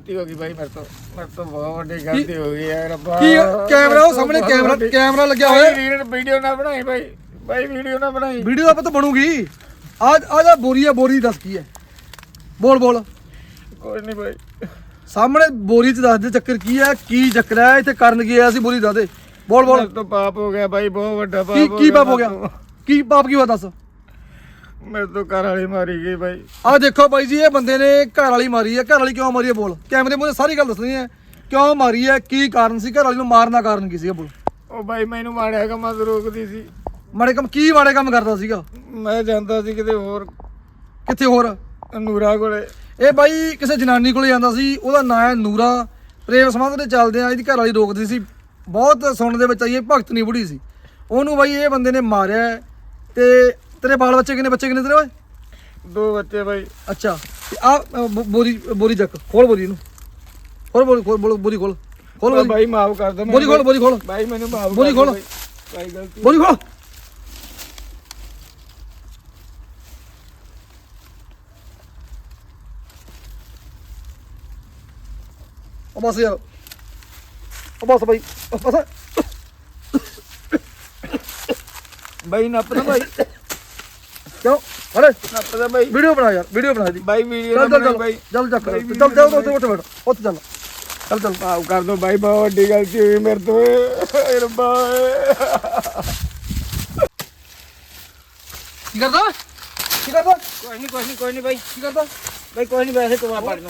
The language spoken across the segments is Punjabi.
ਗਲਤੀ ਹੋ ਗਈ ਬਾਈ ਮੇਰੇ ਤੋਂ ਮੇਰੇ ਤੋਂ ਬਹੁਤ ਵੱਡੀ ਗਲਤੀ ਹੋ ਗਈ ਯਾਰ ਰੱਬਾ। ਕੀ ਕੈਮਰਾ ਉਹ ਸਾਹਮਣੇ ਕੈਮਰਾ ਕੈਮਰਾ ਲੱਗਿਆ ਹੋਇਆ। ਵੀਡੀਓ ਵੀਡੀਓ ਨਾ ਬਣਾਈ ਬਾਈ। ਬਾਈ ਵੀਡੀਓ ਨਾ ਬਣਾਈ। ਵੀਡੀਓ ਦਾ ਪਤਾ ਬਣੂਗੀ। ਆ ਆ ਜਾ ਬੋਰੀ ਆ ਬੋਰੀ ਦੱਸ ਕੀ ਹੈ। ਬੋਲ ਬੋਲ। ਕੋਈ ਨਹੀਂ ਬਾਈ। ਸਾਹਮਣੇ ਬੋਰੀ ਚ ਦੱਸ ਦੇ ਚੱਕਰ ਕੀ ਹੈ ਕੀ ਚੱਕਰ ਹੈ ਇੱਥੇ ਕਰਨ ਕੀ ਆਇਆ ਸੀ ਬੋਰੀ ਦੱਸ ਦੇ ਬੋਲ ਬੋਲ। ਤੋਂ ਪਾਪ ਹੋ ਗਿਆ ਬਾਈ ਬਹੁਤ ਵੱਡਾ ਪਾਪ ਕੀ ਕੀ ਪਾਪ ਹੋ ਗਿਆ? ਕੀ ਪਾਪ ਕੀ ਹੋਇਆ ਦੱਸ। ਮੇਰੇ ਤੋਂ ਘਰ ਵਾਲੀ ਮਾਰੀ ਗਈ ਬਾਈ। ਆ ਦੇਖੋ ਬਾਈ ਜੀ ਇਹ ਬੰਦੇ ਨੇ ਘਰ ਵਾਲੀ ਮਾਰੀ ਹੈ। ਘਰ ਵਾਲੀ ਕਿਉਂ ਮਾਰੀ ਹੈ ਬੋਲ। ਕੈਮਰੇ ਮੂਹਰੇ ਸਾਰੀ ਗੱਲ ਦੱਸਣੀ ਹੈ। ਕਿਉਂ ਮਾਰੀ ਹੈ? ਕੀ ਕਾਰਨ ਸੀ? ਘਰ ਵਾਲੀ ਨੂੰ ਮਾਰਨ ਦਾ ਕਾਰਨ ਕੀ ਸੀਗਾ ਬੋਲ। ਉਹ ਬਾਈ ਮੈਨੂੰ ਮਾੜਿਆ ਕੰਮਾਂ ਤੋਂ ਰੋਕਦੀ ਸੀ। ਮਾੜੇ ਕੰਮ ਕੀ ਮਾੜੇ ਕੰਮ ਕਰਦਾ ਸੀਗਾ? ਮੈਂ ਜਾਂਦਾ ਸੀ ਕਿਤੇ ਹੋਰ। ਕਿੱਥੇ ਹੋਰ? ਨੂਰਾ ਕੋਲੇ। ਇਹ ਬਾਈ ਕਿਸੇ ਜਨਾਨੀ ਕੋਲੇ ਜਾਂਦਾ ਸੀ। ਉਹਦਾ ਨਾਂ ਹੈ ਨੂਰਾ। ਪ੍ਰੇਮ ਸੰਬੰਧ ਦੇ ਚੱਲਦੇ ਆ ਇਹਦੀ ਘਰ ਵਾਲੀ ਰੋਕਦੀ ਸੀ। ਬਹੁਤ ਸੁਣਨ ਦੇ ਵਿੱਚ ਆਈ ਇਹ ਭਗਤ ਨਹੀਂ ਬੁੜੀ ਸੀ। ਉਹਨੂੰ ਬਾਈ ਇਹ ਬੰਦੇ ਨੇ ਮਾਰਿਆ ਤੇ ਤੇਰੇ ਬਾਲ ਬੱਚੇ ਕਿੰਨੇ ਬੱਚੇ ਕਿੰਨੇ ਤੇਰੇ ਓਏ? ਦੋ ਬੱਚੇ ਬਾਈ। ਅੱਛਾ ਤੇ ਆ ਬੋਰੀ ਬੋਰੀ ਚੱਕ ਖੋਲ ਬੋਰੀ ਨੂੰ ਖੋਲ ਬੋਰੀ ਖੋਲ ਬੋਰੀ ਖੋਲ। ਖੋਲ ਬਾਈ ਮਾਫ ਕਰ ਦੇ ਬੋਰੀ ਖੋਲ ਬੋਰੀ ਖੋਲ। ਬਾਈ ਮੈਨੂੰ ਮਾਫ ਬੋਰੀ ਖੋਲ। ਬਾਈ। ਗਲਤੀ ਬੋਰੀ ਖੋਲ। ਉਹ ਬਸ ਯਾਰ। ਉਹ ਬਸ ਬਾਈ। ਬਸ। ਬਾਈ ਨੱਪਦਾ ਬਾਈ। ਕਿਉਂ? ਅਰੇ ਨੱਪਦਾ ਬਾਈ। ਵੀਡੀਓ ਬਣਾ ਯਾਰ ਵੀਡੀਓ ਬਣਾ ਦੀ। ਬਾਈ ਵੀਡੀਓ ਚੱਲ ਨਾ ਚੱਲ ਬਾਈ। ਚੱਲ ਚੱਲ ਬਾਈ ਚੱਲ ਚੱਲ ਉੱਥੇ ਉੱਥੇ ਬੈਠ ਉੱਥੇ ਚੱਲ। ਚੱਲ ਚੱਲ। ਮਾਫ ਕਰ ਦੋ ਬਾਈ ਬਹੁਤ ਵੱਡੀ ਗਲਤੀ ਹੋਈ ਮੇਰੇ ਤੋਂ ਏ ਰੱਬਾ। ਕੀ ਕਰਦਾ? ਕੀ ਕਰਦਾ? ਕੋਈ ਨਹੀਂ ਕੋਈ ਨਹੀਂ ਕੋਈ ਨਹੀਂ ਬਾਈ। ਕੀ ਕਰਦਾ? ਬਾਈ ਕੋਈ ਨਹੀਂ ਵੈਸੇ ਟੋਆ ਪੜ ਦੋ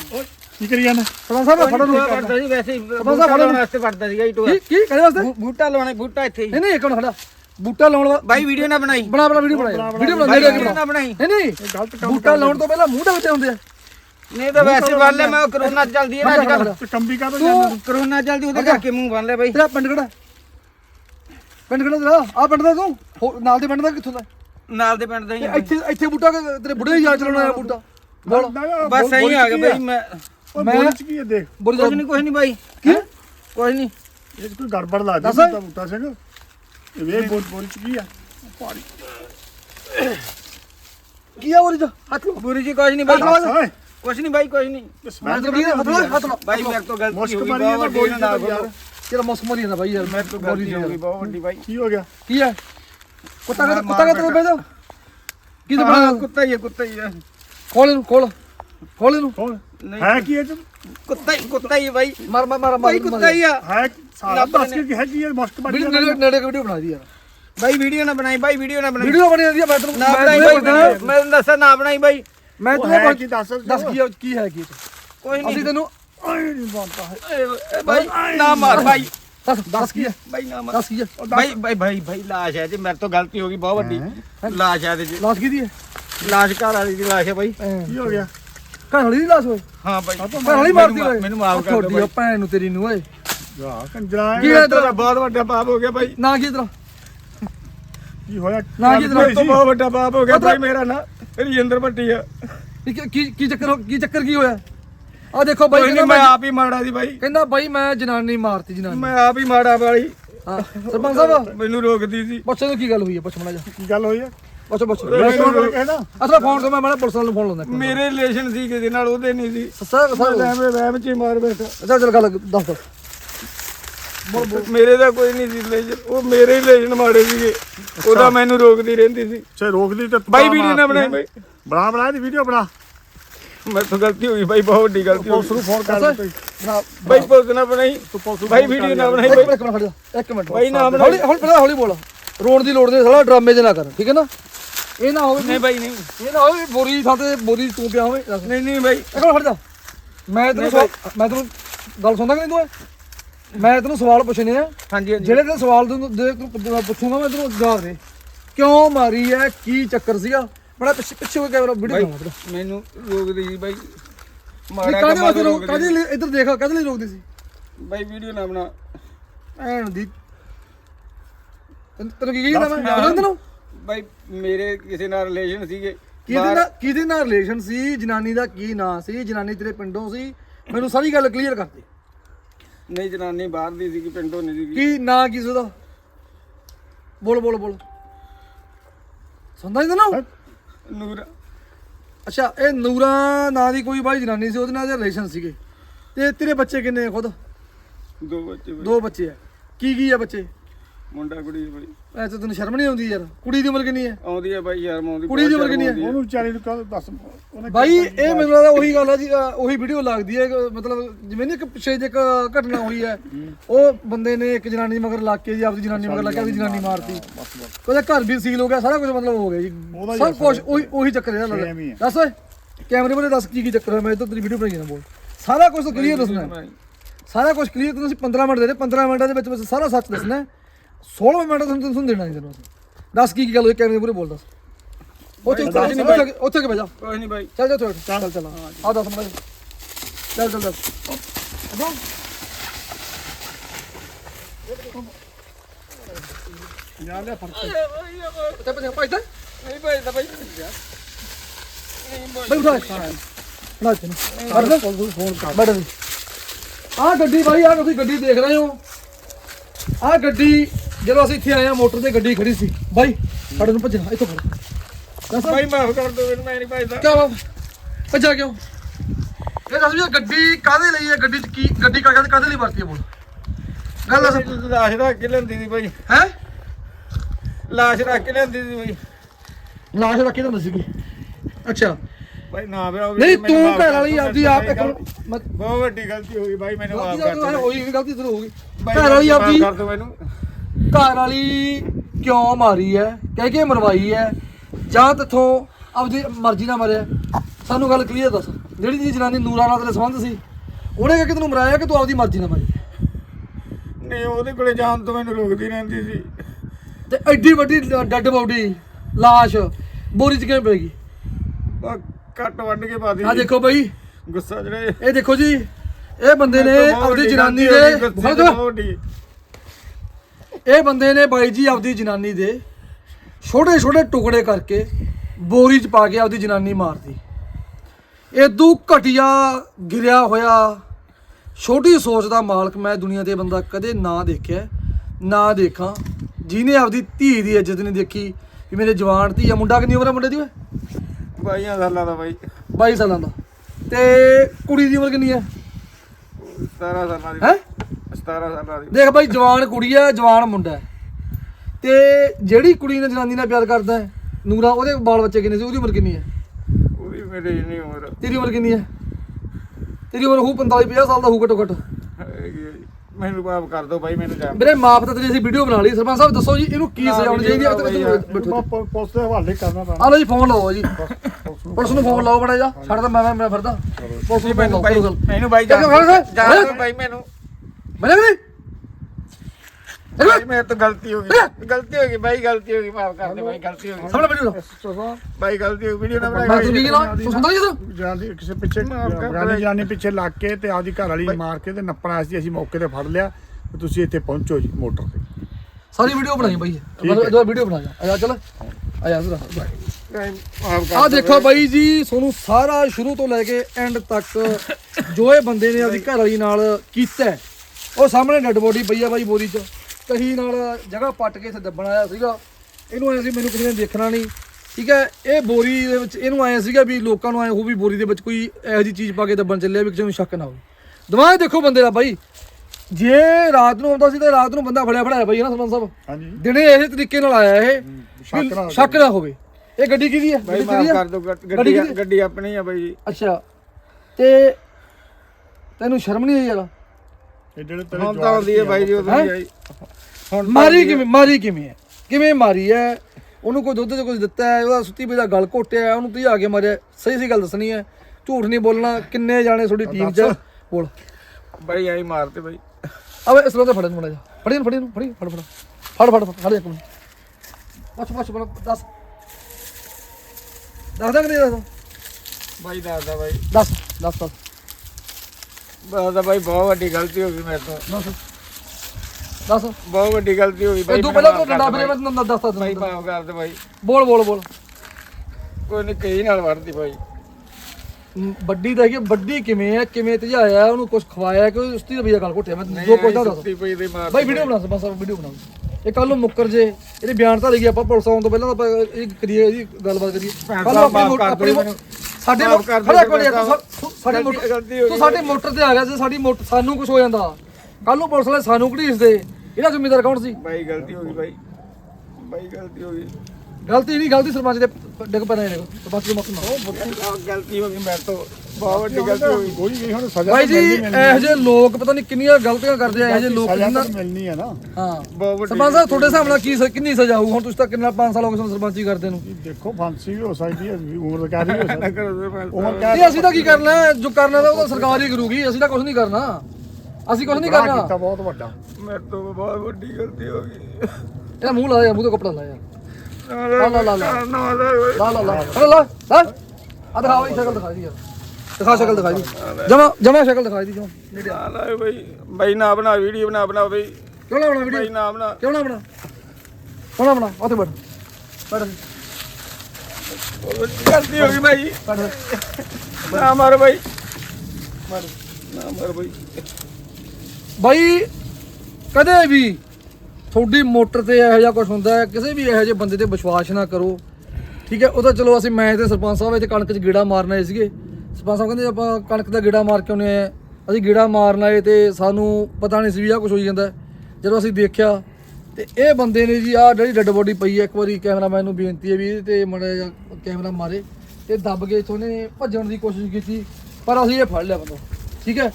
ਕੀ ਕਰੀ ਜਾਂਦਾ? ਸਲਾਂ ਸਾਹਿਬ ਫੜੋ ਨੂੰ ਪੜਦਾ ਸੀ ਵੈਸੇ ਹੀ ਸਾਹਿਬ ਬੂਟਾ ਫੜੋ ਲਾਉਣ ਨੂੰ। ਵਾਸਤੇ ਪੜਦਾ ਸੀਗਾ ਇਹ ਟੋਆ ਕੀ ਕੀ ਕਰੇ ਵਾਸਤੇ? ਬੂਟਾ ਲਾਉਣਾ ਬੂਟਾ ਇੱਥੇ ਹੀ। ਨਹੀਂ ਨਹੀਂ ਇੱਕ ਮਿੰਟ ਖੜਾ। ਬੂਟਾ ਲਾਉਣ ਵਾ ਬਾਈ ਵੀਡੀਓ ਨਾ ਬਣਾਈ। ਬਣਾ ਬਣਾ ਵੀਡੀਓ ਬਣਾ ਵੀਡੀਓ ਬਣਾ। ਨੇੜੇ ਵੀਡੀਓ ਬਣਾ ਨਾ ਬਣਾਈ। ਨਹੀਂ ਨਹੀਂ। ਬੂਟਾ ਲਾਉਣ ਤੋਂ ਪਹਿਲਾਂ ਮੂੰਹ ਦੇ ਵਿੱਚ ਹੁੰਦੇ ਆ। ਨਹੀਂ ਤਾਂ ਵੈਸੇ ਬੰਨ ਲੈ ਮੈਂ ਕਰੋਨਾ ਚੱਲਦੀ ਹੈ ਨਾ ਅੱਜ ਕੱਲ ਕੰਬੀ ਕਾ ਤੂੰ ਕਰੋਨਾ ਚੱਲਦੀ ਉਹਦੇ ਕਰਕੇ ਮੂੰਹ ਬੰਨ ਲੈ ਬਾਈ। ਤੇਰਾ ਪਿੰਡ ਕਿਹੜਾ? ਪਿੰਡ ਕਿਹੜਾ ਤੇਰਾ? ਆ ਪਿੰਡ ਦਾ ਤੂੰ? ਨਾਲ ਦੇ ਪਿੰਡ ਦਾ ਕਿੱਥੋਂ ਦਾ? ਨਾਲ ਦੇ ਪਿੰਡ ਦਾ ਹੀ ਇੱਥੇ ਇੱਥੇ ਬੂਟਾ ਕਿ ਤੇਰੇ ਬੁੱਢੇ ਹੀ ਜਾ ਚਲਾਉਣਾ ਆ ਬੂਟਾ? ਬੋਲ। ਬਸ ਸਹੀ ਆ ਗਿਆ ਬਾਈ ਮੈਂ ਮੈਂ ਕੀ ਹੈ ਦੇਖ। ਕੁਝ ਨਹੀਂ ਕੁਝ ਨਹੀਂ ਬਾਈ। ਕੀ? ਕੁਝ ਨਹੀਂ ਇਹ ਕੋਈ ਗੜਬੜ ਲੱਗਦੀ। ਬੂਟਾ ਬੂਟਾ ਸਿੰਘ। ਵੇ ਬੋਲ ਬੋਲ ਚ ਕੀ ਆ ਕੀ ਆ ਉਹਦੇ ਚ ਹੱਥ ਲਾ। ਗੁਰੂ ਜੀ ਕੁਝ ਨਹੀਂ ਬਾਈ। ਹੱਥ ਲਾ। ਓਏ। ਕੁਝ ਨਹੀਂ ਬਾਈ ਕੁਝ ਨਹੀਂ ਹੱਥ ਲਾ ਹੱਥ ਲਾ ਹੱਥ ਲਾ। ਬਾਈ ਮੇਰੇ ਤੋਂ ਗਲਤੀ ਮੁਸ਼ਕ ਹੋ ਗਈ ਮਾਰੀ ਬਹੁਤ ਵੱਡੀ ਬੋਲੀ ਨਾ ਬੋਲੋ। ਯਾਰ ਤੇਰਾ ਮੌਸਮ ਮਰੀ ਜਾਂਦਾ ਬਾਈ ਯਾਰ ਮੇਰੇ ਤੋਂ ਗਲਤੀ ਹੋ ਗਈ ਬਹੁਤ ਵੱਡੀ ਬਾਈ। ਕੀ ਹੋ ਗਿਆ? ਕੀ ਹੈ ਕੁੱਤਾ ਮੈਂ ਕਾ ਕੁੱਤਾ ਕਾ ਤੈਨੂੰ ਭੇਜੋ ਕੀ ਤੇ ਹਾਂ, ਬਣਾ ਕੁੱਤਾ ਹੀ ਹੈ ਕੁੱਤਾ ਹੀ ਹੈ ਖੋਲ ਇਹਨੂੰ ਖੋਲ। ਖੋਲ ਇਹਨੂੰ। ਹੋਰ ਨਹੀਂ। ਹੈ ਕੀ ਇਹ 'ਚ? ਕੁੱਤਾ ਹੀ ਕੁੱਤਾ ਹੀ ਬਾਈ। ਮਾਰ ਮਾਰ ਮਾਰ ਬਾਈ ਕੁੱਤਾ ਹੀ ਆ। ਹੈ ਸਾਰਾ ਦੱਸ ਕੇ ਕੀ ਹੈ ਕੀ ਇਹ ਮੁਸ਼ਕ ਮਾਰੀ ਵੀਡੀਓ ਨੇੜੇ ਨੇੜੇ ਵੀਡੀਓ ਬਣਾ ਦੀ ਯਾਰ। ਬਾਈ ਵੀਡੀਓ ਨਾ ਬਣਾਈ ਬਾਈ ਵੀਡੀਓ ਨਾ ਬਣਾਈ। ਵੀਡੀਓ ਬਣੀ ਜਾਂਦੀ ਆ ਮੈਂ ਤੈਨੂੰ ਨਾ ਬਣਾਈ ਬਾਈ ਮੈਂ ਤੈਨੂੰ ਦੱਸਾਂ ਨਾ ਬਣਾਈ ਬਾਈ। ਮੈਂ ਤੈਨੂੰ ਕੀ ਦੱਸ ਦੱਸ ਕੀ ਹੈ ਕੀ ਕੋਈ ਅਸੀਂ ਨਹੀਂ ਤੈਨੂੰ ਓਏ ਨਹੀਂ ਬੰਦਾ ਬਾਈ ਨਾ ਮਾਰ ਬਾਈ। ਦੱਸ ਦੱਸ ਕੀ ਹੈ ਬਾਈ ਨਾ ਮਾਰ। ਦੱਸ ਕੀ ਹੈ ਬਾਈ ਬਾਈ ਬਾਈ ਬਾਈ ਲਾਸ਼ ਹੈ ਜੀ ਮੇਰੇ ਤੋਂ ਗਲਤੀ ਹੋ ਗਈ ਬਹੁਤ ਵੱਡੀ। ਲਾਸ਼ ਹੈ ਜੀ। ਲਾਸ਼ ਕੀ ਦੀ ਹੈ? ਲਾਸ਼ ਘਰ ਵਾਲੀ ਦੀ ਲਾਸ਼ ਹੈ ਬਾਈ। ਕੀ ਹੋ ਗਿਆ? ਘਰ ਵਾਲੀ ਦੀ ਲਾਸ਼ ਹੋਏ ਹਾਂ ਬਾਈ ਘਰ ਵਾਲੀ ਮਾਰਦੀ ਹੋਏ ਮੈਨੂੰ ਮਾਫ ਕਰ ਉਹ ਭੈਣ ਨੂੰ ਤੇਰੀ ਨੂੰ ਓਏ। ਵਾਹ ਕੰਜਰਾ ਤੇਰਾ ਤੇਰਾ? ਬਹੁਤ ਵੱਡਾ ਪਾਪ ਹੋ ਗਿਆ ਬਾਈ। ਨਾ ਕੀ ਤੇਰਾ? ਕੀ ਹੋਇਆ? ਨਾ ਕੀ ਮੇਰੇ ਤੋਂ ਤੇਰਾ ਬਹੁਤ ਵੱਡਾ ਪਾਪ ਹੋ ਗਿਆ ਬਾਈ ਮੇਰਾ ਨਾ। ਰਜਿੰਦਰ ਭੱਟੀ ਆ। ਕੀ ਕੀ- ਚੱਕਰ ਕੀ ਚੱਕਰ ਕੀ ਹੋਇਆ? ਆ ਦੇਖੋ ਬਾਈ ਮੈਂ ਆਪ ਹੀ ਮਾੜਾ ਸੀ ਬਾਈ। ਕਹਿੰਦਾ ਬਾਈ ਮੈਂ ਜਨਾਨੀ ਮਾਰਤੀ ਜਨਾਨੀ। ਮੈਂ ਆਪ ਹੀ ਮਾੜਾ ਵਾਲੀ ਹਾਂ ਸਰਪੰਚ ਸਾਹਿਬ। ਮੈਨੂੰ ਰੋਕਦੀ ਸੀ। ਪੁੱਛੋ ਕੀ ਗੱਲ ਹੋਈ ਹੈ ਪੁੱਛ ਜਾ ਕੀ ਗੱਲ ਹੋਈ ਹੈ ਤੁਹਾਨੂੰ ਕਹਿਣਾ ਅਸਲਾ ਫੋਨ ਕਰ ਮੈਂ ਮੈਂ ਪੁਲਿਸ ਨੂੰ ਫੋਨ ਲਾਉਂਦਾ। ਮੇਰੇ ਰਿਲੇਸ਼ਨ ਸੀ ਕਿਸੇ ਨਾਲ ਉਹਦੇ ਨਹੀਂ ਸੀ। Sir sir. ਮੈਂ ਵਹਿਮ ਚ ਹੀ ਮਾਰ ਬੈਠਾ। ਅੱਛਾ ਚਲ ਗੱਲ ਦੱਸ ਦੋ। ਮੇਰੇ ਦਾ ਕੋਈ ਨਹੀਂ ਸੀ ਰਿਲੇਸ਼ਨ ਉਹ ਮੇਰੇ ਰਿਲੇਸ਼ਨ ਮਾੜੇ ਸੀਗੇ। ਉਹਦਾ ਮੈਨੂੰ ਰੋਕਦੀ ਰਹਿੰਦੀ ਸੀ। ਚੇ ਰੋਕਦੀ ਤੇ ਬਾਈ ਵੀਡੀਓ ਨਾ ਬਣਾਈ ਬਾਈ। ਬਣਾ ਬਣਾ ਦੀ ਵੀਡੀਓ ਬਣਾ। ਮੇਰੇ ਤੋਂ ਗਲਤੀ ਹੋਈ ਬਾਈ ਬਹੁਤ ਵੱਡੀ ਗਲਤੀ ਹੋ ਪੁਲਿਸ ਨੂੰ ਫੋਨ ਕਰ ਦੇ ਬਾਈ। ਪੁਲਿਸ ਨਾ ਬਣਾਈ। ਤੂੰ ਬਾਈ ਵੀਡੀਓ ਨਾ। ਬਣਾਈ ਇੱਕ ਬਾਈ। ਮਿੰਟ ਇੱਕ ਬਾਈ ਨਾ ਬਣਾਈ। ਹੌਲੀ ਹੌਲੀ ਬੋਲ। ਰੋਣ ਦੀ ਲੋੜ ਨਹੀਂ ਸਾਲਾ ਡਰਾਮੇ ਜੇ ਨਾ ਕਰ। ਠੀਕ ਹੈ ਨਾ? ਇਹ ਨਾ ਹੋਵੇ ਨਹੀਂ ਬਾਈ ਨਹੀਂ। ਇਹ ਨਾ ਹੋਵੇ ਬੋਰੀ ਥਾਂ ਤੇ ਬੋਰੀ ਤੂੰ ਪਿਆ ਹੋਵੇ। ਦੱਸ। ਨਹੀਂ ਨਹੀਂ ਬਾਈ। ਇੱਕ ਮਿੰਟ ਖੜ ਜਾ। ਮੈਂ ਤੈਨੂੰ ਸਵਾਲ- ਮੈਂ ਤੈਨੂੰ ਗੱਲ ਸੁਣਦਾ ਕਿ ਨਹੀਂ ਤੂੰ ਇਹ? ਮੈਂ ਤੈਨੂੰ ਸਵਾਲ ਪੁੱਛਣੇ ਆ। ਹਾਂਜੀ ਹਾਂਜੀ। ਜਿਹੜੇ ਤੈਨੂੰ ਸਵਾਲ ਤੈਨੂੰ ਦੇ ਤੈਨੂੰ ਪੁੱਛੂਗਾ ਮੈਂ ਤੈਨੂੰ ਜਵਾਬ ਦੇ। ਕਿਉਂ ਮਾਰੀ ਹੈ ਕੀ ਚੱਕਰ ਸੀਗਾ? ਬੜਾ ਪਿੱਛੇ ਪਿੱਛੇ ਹੋ ਕੇ ਕੈਮਰਾ ਵੀਡੀਓ ਬਣਾਉਂਦਾ ਮੈਨੂੰ ਰੋਕਦੀ ਸੀ ਬਾਈ। ਮਾੜਾ ਕਾਹਦੇ ਵਾਸਤੇ ਰੋਕ ਕਾਹਦੇ ਲਈ ਇੱਧਰ ਦੇਖ ਕਾਹਦੇ ਲਈ ਰੋਕਦੀ ਸੀ? ਬਾਈ ਵੀਡੀਓ ਨਾ ਬਣਾ। ਭੈਣ ਦੀ ਤੈਨੂੰ ਤੈਨੂੰ ਕੀ ਕਹਿੰਦਾ ਮੈਂ? ਪਤਾ ਤੈਨੂੰ ਬਾਈ ਮੇਰੇ ਕਿਸੇ ਨਾਲ ਰਿਲੇਸ਼ਨ ਸੀਗੇ। ਕਿਹਦੇ ਨਾਲ ਕਿਹਦੇ ਨਾਲ ਰਿਲੇਸ਼ਨ ਸੀ? ਜਨਾਨੀ ਦਾ ਕੀ ਨਾਂ ਸੀ? ਜਨਾਨੀ ਤੇਰੇ ਪਿੰਡੋਂ ਸੀ? ਮੈਨੂੰ ਸਾਰੀ ਗੱਲ ਕਲੀਅਰ ਕਰ ਦੇ। ਨਹੀਂ ਜਨਾਨੀ ਬਾਹਰ ਦੀ ਸੀਗੀ ਪਿੰਡੋਂ ਨਹੀਂ ਸੀਗੀ। ਕੀ ਨਾਂ ਕੀ ਸੀ ਉਹਦਾ? ਬੋਲ ਬੋਲ ਬੋਲ। ਸੁਣਦਾ ਨਹੀਂ ਤੈਨੂੰ ਨੂਰ। ਅੱਛਾ ਇਹ ਨੂਰਾ ਨਾਂ ਦੀ ਕੋਈ ਬਾਈ ਜਨਾਨੀ ਸੀ ਉਹਦੇ ਨਾਲ ਦੇ ਰਿਲੇਸ਼ਨ ਸੀਗੇ। ਤੇ ਤੇਰੇ ਬੱਚੇ ਕਿੰਨੇ ਆ ਖੁਦ? ਦੋ ਬੱਚੇ ਬਾਈ। ਦੋ ਬੱਚੇ ਆ। ਕੀ ਕੀ ਆ ਬੱਚੇ? ਮੁੰਡਾ ਕੁੜੀ ਬਾਈ। ਐ ਤਾਂ ਤੈਨੂੰ ਸ਼ਰਮ ਨਹੀਂ ਆਉਂਦੀ ਯਾਰ? ਕੁੜੀ ਦੀ ਉਮਰ ਕਿੰਨੀ ਹੈ ਆਉਂਦੀ ਹੈ ਬਾਈ ਯਾਰ ਆਉਂਦੀ ਕੁੜੀ ਦੀ ਉਮਰ ਕਿੰਨੀ ਹੈ? ਉਹਨੂੰ ਵਿਚਾਰੀ ਨੂੰ ਕਹ ਦੱਸ ਉਹਨੇ ਬਾਈ ਇਹ ਮੈਨੂੰ ਲੱਗਦਾ ਉਹੀ ਗੱਲ ਆ ਜੀ ਉਹੀ ਵੀਡੀਓ ਲੱਗਦੀ ਹੈ ਮਤਲਬ ਜਿਵੇਂ ਨਹੀਂ ਇੱਕ ਪਿੱਛੇ ਜੇ ਇੱਕ ਘਟਨਾ ਹੋਈ ਹੈ। ਉਹ ਬੰਦੇ ਨੇ ਇੱਕ ਜਨਾਨੀ ਮਗਰ ਲੱਗ ਕੇ ਜੀ ਆਪਦੀ ਜਨਾਨੀ ਮਗਰ ਲੱਗ ਕੇ ਆਪਦੀ ਜਨਾਨੀ ਮਾਰਤੀ। ਉਹਦਾ ਘਰ ਵੀ ਸੀਲ ਹੋ ਗਿਆ ਸਾਰਾ ਕੁਝ ਮਤਲਬ ਹੋ ਗਿਆ ਜੀ। ਹੀ ਸਭ ਕੁਝ ਉਹੀ ਉਹੀ ਚੱਕਰ ਹੈ ਹੀ ਹੈ। ਦੱਸ ਓਏ ਕੈਮਰੇ ਵਾਲੇ ਦੱਸ ਕੀ ਕੀ ਚੱਕਰ ਹੈ ਮੈਂ ਇੱਧਰ ਤੇਰੀ ਵੀਡੀਓ ਬਣਾਈ ਜਾਣਾ ਬੋਲ। ਸਾਰਾ ਕੁਝ ਕਲੀਅਰ ਦੱਸਣਾ। ਹੈ। ਸਾਰਾ ਕੁਝ ਕਲੀਅਰ ਤੁਹਾਨੂੰ ਅਸੀਂ 15 ਮਿੰਟ ਦੇ ਦੇ 15 ਮਿੰਟਾਂ ਦੇ ਵਿੱਚ ਵਿੱਚ ਸਾਰਾ ਸੱਚ ਦੱਸਣਾ। ਹੈ। 16 ਮਿੰਟ ਤੁਹਾਨੂੰ ਤੁਹਾਨੂੰ ਦੇਣਾ ਨਹੀਂ ਤੈਨੂੰ ਅਸੀਂ। ਦੱਸ ਕੀ ਕੀ ਗੱਲ ਹੋਈ ਕੈਮਰੇ ਮੂਰੇ ਬੋਲ ਦੱਸ। ਉੱਥੇ ਉੱਥੇ ਉੱਥੇ ਉੱਥੇ ਕਿ ਬਜਾ ਕੋਈ ਨਹੀਂ ਬਾਈ। ਚੱਲ ਜਾ ਤੂੰ ਚੱਲ ਚੱਲ ਆ ਦੱਸ ਮਿੰਟ ਚੱਲ ਚੱਲ ਚੱਲ। ਜਾ ਲਿਆ ਫ਼ਰਕ ਤੇ ਪਛੇ ਪਾਈ ਤਾਂ ਨਹੀਂ ਬਾਈ ਦਾ ਬਾਈ ਬਈ। ਉਠਾ। ਨਾ। ਤੈਨੂੰ ਕਰ ਲੈ। ਫੋਨ ਕਰ। ਬੈਠ ਆ ਗੱਡੀ ਭਾਈ ਆ ਤੁਸੀਂ ਗੱਡੀ ਦੇਖ ਰਹੇ ਹੋ। ਆ ਗੱਡੀ ਜਦੋਂ ਅਸੀਂ ਇੱਥੇ ਆਏ ਆ ਮੋਟਰ ਤੇ ਗੱਡੀ ਖੜੀ ਸੀ। ਬਾਈ ਸਾਡੇ ਨੂੰ ਭੱਜਣਾ ਇੱਥੋਂ ਫੜ ਦੱਸ। ਬਾਈ ਮਾਫ ਕਰ ਦੋ ਮੈਨੂੰ ਮੈਂ ਨਹੀਂ ਭਜਦਾ। ਕਿਉਂ ਭੱਜਾ ਕਿਉਂ? ਇਹ ਦੱਸ ਵੀ ਗੱਡੀ ਕਾਹਦੇ ਲਈ ਹੈ? ਗੱਡੀ ਚ ਕੀ ਗੱਡੀ ਕਾਹਦੇ ਕਾਹਦੇ ਲਈ ਵਰਤੀ ਹੈ ਬੋਲ? ਗੱਲ ਦੱਸ। ਲਾਸ਼ ਰੱਖ ਕੇ ਲੈਂਦੀ ਸੀ ਬਾਈ। ਹੈ? ਲਾਸ਼ ਰੱਖ ਕੇ ਲੈਂਦੀ ਸੀ ਬਾਈ। ਲਾਸ਼ ਰੱਖੀ ਤਾਂ ਸੀਗੀ। ਅੱਛਾ। ਬਾਈ ਨਾ ਵਿਆਹ ਨਹੀਂ ਤੂੰ ਘਰ ਵਾਲੀ ਆਪਦੀ ਆਪ ਇੱਕ ਬਹੁਤ ਵੱਡੀ ਗਲਤੀ ਹੋ ਗਈ ਬਾਈ ਮੈਨੂੰ ਮਾਫ ਕਰ ਤਾਂ ਦੋ ਹੋਈ ਵੀ ਗਲਤੀ ਜ਼ਰੂਰ ਹੋ ਗਈ ਘਰ ਵਾਲੀ ਆਪਦੀ ਕਰ ਦੋ ਮੈਨੂੰ। ਘਰ ਵਾਲੀ ਕਿਉਂ ਮਾਰੀ ਹੈ ਕਹਿ ਕੇ ਮਰਵਾਈ ਹੈ ਜਾਂ ਤੇਥੋਂ ਆਪਦੀ ਮਰਜ਼ੀ ਨਾਲ ਮਰਿਆ। ਸਾਨੂੰ ਗੱਲ ਕਲੀਅਰ ਦੱਸ। ਜਿਹੜੀ ਜੀ ਜਨਾਨੀ ਨੂਰਾ ਨਾਲ ਤੇਰੇ ਸੰਬੰਧ ਸੀ ਉਹਨੇ ਕਹਿ ਕੇ ਤੈਨੂੰ ਮਰਾਇਆ ਕਿ ਤੂੰ ਆਪਦੀ ਮਰਜ਼ੀ ਨਾਲ ਮਾਰੀ? ਨਹੀਂ ਉਹਦੇ ਕੋਲੇ ਜਾਣ ਤੋਂ ਮੈਨੂੰ ਰੋਕਦੀ ਰਹਿੰਦੀ ਸੀ। ਤੇ ਐਡੀ ਵੱਡੀ ਡੈੱਡ ਬਾਡੀ ਲਾਸ਼ ਬੋਰੀ ਚ ਕਿਵੇਂ ਪਏਗੀ ਕੱਟ ਵੱਢ ਕੇ ਪਾ ਦੀ ਆ ਦੇਖੋ ਬਈ। ਗੁੱਸਾ ਜਿਹੜੇ ਇਹ ਦੇਖੋ ਜੀ ਇਹ ਬੰਦੇ ਨੇ ਆਪਦੀ ਜਨਾਨੀ ਦੇ ਦੇ ਇਹ ਬੰਦੇ ਨੇ ਬਾਈ ਜੀ ਆਪਦੀ ਜਨਾਨੀ ਦੇ ਛੋਟੇ ਛੋਟੇ ਟੁਕੜੇ ਕਰਕੇ ਬੋਰੀ 'ਚ ਪਾ ਕੇ ਆਪਦੀ ਜਨਾਨੀ ਮਾਰਦੀ ਇਦੋਂ ਘਟਿਆ ਗਿਰਿਆ ਹੋਇਆ ਛੋਟੀ ਸੋਚ ਦਾ ਮਾਲਕ ਮੈਂ ਦੁਨੀਆ ਤੇ ਬੰਦਾ ਕਦੇ ਨਾ ਦੇਖਿਆ ਨਾ ਦੇਖਾਂ। ਜਿਹਨੇ ਆਪਦੀ ਧੀ ਦੀ ਇੱਜ਼ਤ ਨਹੀਂ ਦੇਖੀ ਵੀ ਮੇਰੇ ਜਵਾਨ ਧੀ ਆ ਮੁੰਡਾ ਕਿੰਨੀ ਉਮਰ ਆ ਮੁੰਡੇ ਦੀ ਓਏ? ਬਾਈਆਂ ਸਾਲਾਂ ਦਾ ਬਾਈ। 22 ਸਾਲਾਂ ਦਾ। ਤੇ ਕੁੜੀ ਦੀ ਉਮਰ ਕਿੰਨੀ ਹੈ 17 ਸਾਲਾਂ ਦੀ। ਹੈ? 17 ਸਾਲਾਂ ਦੀ ਦੇਖ ਬਾਈ ਜਵਾਨ ਕੁੜੀ ਹੈ ਜਵਾਨ ਮੁੰਡਾ ਹੈ। ਤੇ ਜਿਹੜੀ ਕੁੜੀ ਨਾਲ ਜਨਾਨੀ ਨਾਲ ਪਿਆਰ ਕਰਦਾ ਹੈ ਨੂਰਾ ਉਹਦੇ ਬਾਲ ਬੱਚੇ ਕਿੰਨੇ ਸੀ? ਉਹਦੀ ਉਮਰ ਕਿੰਨੀ ਹੈ? ਉਹਦੀ ਮੇਰੇ ਜਿੰਨੀ ਉਮਰ ਤੇਰੀ ਉਮਰ ਕਿੰਨੀ ਹੈ? ਤੇਰੀ ਉਮਰ ਹੋਊ 45 50 ਸਾਲ ਦਾ ਹੋਊ ਘੱਟੋ ਘੱਟ। ਹੈਗੀ ਹੈ ਜੀ। ਮੈਨੂੰ ਮਾਫ ਕਰ ਦਿਓ ਬਾਈ ਮੈਨੂੰ ਜਾ ਮੇਰੇ ਮਾਪ ਤਾਂ ਤੇਰੀ ਅਸੀਂ ਵੀਡੀਓ ਬਣਾ ਲਈ। ਸਰਪੰਚ ਸਾਹਿਬ ਦੱਸੋ ਜੀ ਇਹਨੂੰ ਕੀ ਸਜ਼ਾ ਹੋਣੀ ਚਾਹੀਦੀ ਹੈ? ਬੈਠੋ। ਪੁ- ਪੁਲਿਸ ਦੇ ਹਵਾਲੇ ਕਰਨਾ ਪੈਣਾ। ਆ ਲਓ ਜੀ ਫੋਨ ਲਾਓ ਜੀ। ਪੁਲਿਸ ਨੂੰ ਨੂੰ ਫੋਨ ਲਾਓ ਬੜਾ ਜਾ ਛੱਡ ਤਾਂ ਮੈਂ ਮੈਂ- ਫਿਰਦਾ। ਪੁਲਿਸ ਨੂੰ ਫੋਨ ਲਾਓ ਬਾਈ ਕੋਈ ਗੱਲ ਮੈਨੂੰ ਬਾਈ ਜਾ- ਜਾਣ ਜਾ- ਜਾਣ ਜਾ- ਦਿਓ ਬਾਈ ਮੈਨੂੰ। ਬਣੇ ਨਹੀਂ ਬਾਈ ਮੇਰੇ ਤੋਂ ਗਲਤੀ ਹੋ ਗਈ। ਗਲਤੀ ਹੋ ਗਈ ਬਾਈ ਗਲਤੀ ਹੋ ਗਈ ਮਾਫ ਕਰ ਦੇ ਬਾਈ ਗਲਤੀ ਹੋ ਗਈ। ਸਾਹਮਣੇ ਚੋਸਾ ਬਾਈ ਗਲਤੀ ਹੋ ਗਈ ਵੀਡੀਓ ਨਾ ਮੈਂ ਬਣਾਈ। ਤੂੰ ਕੀ ਕਰਾਂ ਤੂੰ ਸੁਣਦਾ ਨਹੀਂ ਤੂੰ ਜਨਾਨੀ ਕਿਸੇ ਪਿੱਛੇ ਬਾਈ। ਜਨਾਨੀ ਪਿੱਛੇ ਲੱਗ ਕੇ ਤੇ ਆਪਦੀ ਘਰ ਵਾਲੀ ਮਾਰ ਕੇ ਤੇ ਨੱਪਣ ਸੀ ਅਸੀਂ ਮੌਕੇ ਤੇ ਫੜ ਲਿਆ ਤੇ ਤੁਸੀਂ ਇੱਥੇ ਪਹੁੰਚੋ ਜੀ ਮੋਟਰ ਤੇ। ਸਾਰੀ ਵੀਡੀਓ ਬਣਾਈ ਹੈ। ਇਹਦਾ ਵੀਡੀਓ ਬਣਾ ਜਾ ਆ ਜਾ ਚੱਲ ਆ ਜਾ ਕਰ ਆ ਦੇਖੋ ਬਾਈ। ਜੀ ਤੁਹਾਨੂੰ ਸਾਰਾ ਸ਼ੁਰੂ ਤੋਂ ਲੈ ਕੇ ਐਂਡ ਤੱਕ ਜੋ ਇਹ ਬੰਦੇ ਨੇ ਆਪਦੀ ਘਰ ਵਾਲੀ ਨਾਲ ਕੀਤਾ ਉਹ ਸਾਹਮਣੇ ਡੈੱਡ ਬੋਡੀ ਪਈ ਆ ਬਾਈ ਬੋਰੀ 'ਚ। ਕਹੀ ਨਾਲ ਜਗ੍ਹਾ ਪੱਟ ਕੇ ਇੱਥੇ ਦੱਬਣ ਆਇਆ ਸੀਗਾ। ਇਹਨੂੰ ਐ ਸੀ ਮੈਨੂੰ ਕਿਸੇ ਨੇ ਦੇਖਣਾ ਨਹੀਂ। ਠੀਕ ਹੈ ਇਹ ਬੋਰੀ ਦੇ ਵਿੱਚ ਇਹਨੂੰ ਆਇਆ ਸੀਗਾ ਵੀ ਲੋਕਾਂ ਨੂੰ ਆਏ ਹੋ ਵੀ ਬੋਰੀ ਦੇ ਵਿੱਚ ਕੋਈ ਇਹੋ ਜਿਹੀ ਚੀਜ਼ ਪਾ ਕੇ ਦੱਬਣ ਚੱਲਿਆ ਵੀ ਕਿਸੇ ਨੂੰ ਸ਼ੱਕ ਨਾ ਹੋਵੇ। ਦਿਮਾਗ ਦੇਖੋ ਬੰਦੇ ਦਾ ਬਾਈ। ਜੇ ਰਾਤ ਨੂੰ ਆਉਂਦਾ ਸੀ ਤਾਂ ਰਾਤ ਨੂੰ ਬੰਦਾ ਫੜਿਆ ਫੜਾਇਆ ਬਾਈ ਨਾ ਸਰਪੰਚ ਸਾਹਿਬ? ਹਾਂਜੀ। ਦਿਨੇ ਇਸੇ ਤਰੀਕੇ ਨਾਲ ਆਇਆ ਇਹ ਸ਼ੱਕ ਨਾ ਹੋਵੇ। ਸ਼ੱਕ ਨਾ ਹੋਵੇ। ਇਹ ਗੱਡੀ ਕਿਹਦੀ ਹੈ ਬਾਈ ਮਾਫ ਕਰ ਦਿਓ ਗੱਡੀ ਗੱਡੀ ਆਪਣੀ ਆ ਬਾਈ ਜੀ। ਅੱਛਾ। ਤੇ ਤੈਨੂੰ ਸ਼ਰਮ ਨਹੀਂ ਆਈ ਯਾਰ ਇਹ ਜਿਹੜੇ ਤੇਰੇ ਹੁਣ ਤਾਂ ਆਉਂਦੀ ਹੈ ਬਾਈ ਜੀ ਉਦੋਂ ਹੈਂ? ਆਈ। ਹੁਣ ਮਾਰੀ। ਕਿਵੇਂ ਮਾਰੀ ਕਿਵੇਂ ਹੈ? ਕਿਵੇਂ ਮਾਰੀ ਹੈ? ਉਹਨੂੰ ਕੋਈ ਦੁੱਧ ਤੇ ਕੁਝ ਦਿੱਤਾ ਹੈ ਉਹਦਾ ਸੁੱਤੀ ਪਈ ਦਾ ਗਲ ਘੋਟਿਆ ਉਹਨੂੰ ਧਿਆ ਕੇ ਮਾਰਿਆ। ਸਹੀ ਸਹੀ ਗੱਲ ਦੱਸਣੀ ਹੈ। ਝੂਠ ਨਹੀਂ ਬੋਲਣਾ ਕਿੰਨੇ ਜਾਣੇ ਤੁਹਾਡੀ ਟੀਮ 'ਚ ਬੋਲ। ਬਾਈ ਆਈ ਮਾਰਤੇ ਬਾਈ। ਅਵੇ ਇਸ ਲੋਕੇ ਫੜਨ ਮੁੰਡਾ ਜਾ। ਫੜੀ ਨੂੰ ਫੜੀ ਨੂੰ ਫੜੀ। ਫੜ ਫੜ। ਫੜ ਫੜ ਫੜ ਫੜ ਇੱਕ ਮਿੰਟ। ਪੁੱਛ ਪੁੱਛ ਬਣਾ ਦੱਸ। ਦੱਸਦਾ ਕਿ ਨਹੀਂ ਦੱਸਦਾ? ਬਾਈ ਦੱਸਦਾ ਬਾਈ। ਦੱਸ ਦੱਸ ਦੱਸ। ਦੱਸਦਾ ਬਾਈ ਬਹੁਤ ਵੱਡੀ ਗਲਤੀ ਹੋ ਗਈ ਮੇਰੇ ਤੋਂ। ਦੱਸ। ਦੱਸ। ਬਹੁਤ ਵੱਡੀ ਗਲਤੀ ਹੋ ਗਈ ਬਾਈ ਇਹ ਤੂੰ ਪਹਿਲਾਂ ਤੋਂ ਡੰਡਾ ਫਿਰੇ ਮੈਂ ਤੈਨੂੰ ਦੱਸਦਾ ਬਾਈ। ਤੈਨੂੰ ਮਾਫ ਕਰ ਦੇ ਬਾਈ। ਬੋਲ ਬੋਲ ਬੋਲ। ਕੋਈ ਨਹੀਂ ਕਹੀ ਨਾਲ ਵੜਦੀ ਬਾਈ। ਮ, ਵੱਡੀ ਤਾਂ ਹੈਗੀ ਆ, ਵੱਡੀ ਕਿਵੇਂ ਹੈ ਕਿਵੇਂ ਤਜਾਇਆ ਉਹਨੂੰ ਕੁਝ ਖਵਾਇਆ ਕਿ ਉਸ ਦੀ ਰਵਈਆ ਗੱਲ ਘੁੱਟਿਆ ਮੈਂ ਤੈਨੂੰ ਪੁੱਛਦਾ ਦੱਸ ਸੁੱਤੀ ਪਈ ਦੇ ਮਾਰ ਬਾਈ ਵੀਡੀਓ ਬਣਾ ਬਸ ਵੀਡੀਓ ਬਣਾ। ਇਹ ਕੱਲ ਨੂੰ ਮੁੱਕਰ ਜੇ ਇਹਦੇ ਬਿਆਨ ਧਾਰੀ ਗਿਆ ਆਪਾਂ ਪੁਲਿਸ ਆਉਣ ਤੋਂ ਪਹਿਲਾਂ ਆਪਾਂ ਇਹ ਕਰੀਏ ਇਹਦੀ ਗੱਲਬਾਤ ਕਰੀਏ। ਕੱਲ ਆਪਣੀ ਮਾਫ ਮੋ- ਕਰ ਆਪਣੀ ਦਿਓ ਮੋ- ਮੈਨੂੰ। ਸਾਡੇ ਮਾਫ਼ ਕਰ ਦਿਓ ਖੜਾ ਇੱਕ ਵਾਰੀ ਯਾਰ, ਸਰਪੰਚ ਤੂੰ। ਸਾ- ਸਾਡੀ ਗਲਤੀ- ਮੋਟਰ ਗਲਤੀ ਹੋ ਤੂੰ ਗਈ। ਸਾਡੀ ਮੋਟਰ ਤੇ ਆ ਗਿਆ ਸੀ ਸਾਡੀ ਮੋਟਰ ਸਾਨੂੰ ਕੁਝ ਹੋ ਜਾਂਦਾ। ਕੱਲ ਨੂੰ ਪੁਲਿਸ ਵਾਲੇ ਸਾਨੂੰ ਘੜੀਸਦੇ। ਇਹਦਾ ਜ਼ਿੰਮੇਦਾਰ ਕੌਣ ਸੀ? ਬਾਈ ਗਲਤੀ ਹੋ ਗਈ ਬਾਈ। ਬਾਈ ਗਲਤੀ ਹੋ ਗਈ। ਗਲਤੀ ਨਹੀਂ ਗਲਤੀ ਸਰਪੰਚ ਦੇ ਡਿੱਗ ਪੈਣਾ ਇਹਨੇ ਸਰਪੰਚ ਮੱਤ ਮਾਰੋ ਆਹ ਗਲਤੀ ਹੋ ਗਈ ਮੇਰੇ ਤੋਂ ਬਹੁਤ ਵੱਡੀ ਗਲਤੀ ਹੋ ਗਈ। ਕੋਈ ਨਹੀਂ ਹੁਣ ਸਜ਼ਾ ਭਾਈ ਤਾਂ ਜੀ ਇਹੋ ਜਿਹੇ ਲੋਕ ਪਤਾ ਨਹੀਂ ਕਿੰਨੀਆਂ ਗਲਤੀਆਂ ਕਰਦੇ ਆ ਇਹੋ ਜਿਹੇ ਲੋਕ ਸਜ਼ਾ ਜਿੰਨਾ ਮਿਲਣੀ ਹੈ ਨਾ। ਹਾਂ। ਬਹੁਤ ਵੱਡੀ ਸਰਪੰਚ ਸਾਹਿਬ ਤੁਹਾਡੇ ਹਿਸਾਬ ਨਾਲ ਕੀ ਕਿੰਨੀ ਸਜ਼ਾ ਹੋਊ? ਹੁਣ ਤੁਸੀਂ ਤਾਂ ਕਿੰਨਾ 5 ਸਾਲ ਹੋ ਗਏ ਤੁਹਾਨੂੰ ਸਰਪੰਚੀ ਕਰਦੇ ਨੂੰ। ਦੇਖੋ ਫਾਂਸੀ ਵੀ ਹੋ ਸਕਦੀ ਹੈ ਉਮਰ ਕੈਦ ਵੀ ਹੋ ਨਾ ਸਕਦੀ। ਨਹੀਂ ਅਸੀਂ ਤਾਂ ਕੀ ਕਰਨਾ ਹੈ? ਜੋ ਕਰਨਾ ਤਾਂ ਉਹ ਤਾਂ ਸਰਕਾਰ ਹੀ ਕਰੂਗੀ। ਅਸੀਂ ਤਾਂ ਕੁਝ ਨਹੀਂ ਕਰਨਾ। ਅਸੀਂ ਕੁਝ ਨਹੀਂ ਕਰਨਾ। ਕੀਤਾ ਬਹੁਤ ਵੱਡਾ। ਮੇਰੇ ਤੋਂ ਬਹੁਤ ਵੱਡੀ ਗਲਤੀ ਹੋ ਗਈ। ਇਹ ਮੂੰਹ ਲਾ ਯਾਰ ਮੂੰਹ ਤੇ ਕੱਪੜਾ ਲਾ ਯਾਰ। ਨਾ ਲਾ ਲਾ ਲਾ ਲਾ ਲਾ ਲਾ ਲਾ ਲਾ ਲਾ ਲਾ ਆ ਦਿਖਾ ਬਈ ਸ਼ਕਲ ਦਿਖਾ ਦੀ ਯਾਰ ਦਿਖਾ ਸ਼ਕਲ ਦਿਖਾ ਦੀ ਜਮਾ ਜਮਾ ਸ਼ਕਲ ਦਿਖਾ ਦੀ ਜਮਾ ਨੇੜੇ ਆ। ਨਾ ਬਾਈ ਬਾਈ ਨਾ ਬਣਾ ਵੀਡੀਓ ਬਣਾ ਬਣਾ ਬਾਈ ਕਿਉਂ ਨਾ ਬਣਾ ਬਾਈ ਵੀਡੀਓ ਨਾ ਬਣਾ ਕਿਉਂ ਨਾ ਬਣਾ ਕਿਉਂ ਨਾ ਬਣਾ ਉੱਥੇ ਬੈਠ ਬੈਠ ਗਲਤੀ ਹੋ ਗਈ ਬਾਈ ਨਾ ਮਾਰ ਬਾਈ ਮਾਰ ਨਾ ਮਾਰ ਬਾਈ ਬਾਈ, ਕਦੇ ਵੀ ਤੁਹਾਡੀ ਮੋਟਰ ਤੇ ਇਹੋ ਜਿਹਾ ਕੁਝ ਹੁੰਦਾ ਹੈ, ਕਿਸੇ ਵੀ ਇਹੋ ਜਿਹੇ ਬੰਦੇ ਤੇ ਵਿਸ਼ਵਾਸ ਨਾ ਕਰੋ। ਠੀਕ ਹੈ, ਉਹ ਤਾਂ ਚਲੋ ਅਸੀਂ ਮੈਂ ਤੇ ਸਰਪੰਚ ਸਾਹਿਬ ਇੱਥੇ ਕਣਕ 'ਚ ਗੇੜਾ ਮਾਰਨ ਆਏ ਸੀਗੇ। ਸਰਪੰਚ ਸਾਹਿਬ ਕਹਿੰਦੇ ਆਪਾਂ ਕਣਕ ਦਾ ਗੇੜਾ ਮਾਰ ਕੇ ਆਉਨੇ ਆ ਅਸੀਂ ਗੇੜਾ ਮਾਰਨ ਆਏ ਤੇ ਸਾਨੂੰ ਪਤਾ ਨਹੀਂ ਸੀ ਵੀ ਆਹ ਕੁਝ ਹੋਈ ਜਾਂਦਾ। ਜਦੋਂ ਅਸੀਂ ਦੇਖਿਆ ਤੇ ਇਹ ਬੰਦੇ ਨੇ ਜੀ, ਆਹ ਜਿਹੜੀ ਡੈੱਡ ਬੋਡੀ ਪਈ ਹੈ, ਇੱਕ ਵਾਰੀ ਕੈਮਰਾਮੈਨ ਨੂੰ ਬੇਨਤੀ ਹੈ ਵੀ ਇਹਦੇ ਤੇ ਮੜਾ ਜਿਹਾ ਕੈਮਰਾ ਮਾਰੇ ਤੇ ਦੱਬ ਕੇ ਇੱਥੋਂ ਨੇ ਭੱਜਣ ਦੀ ਕੋਸ਼ਿਸ਼ ਕੀਤੀ, ਪਰ ਅਸੀਂ ਇਹ ਫੜ ਲਿਆ ਬੰਦਾ ਠੀਕ ਹੈ,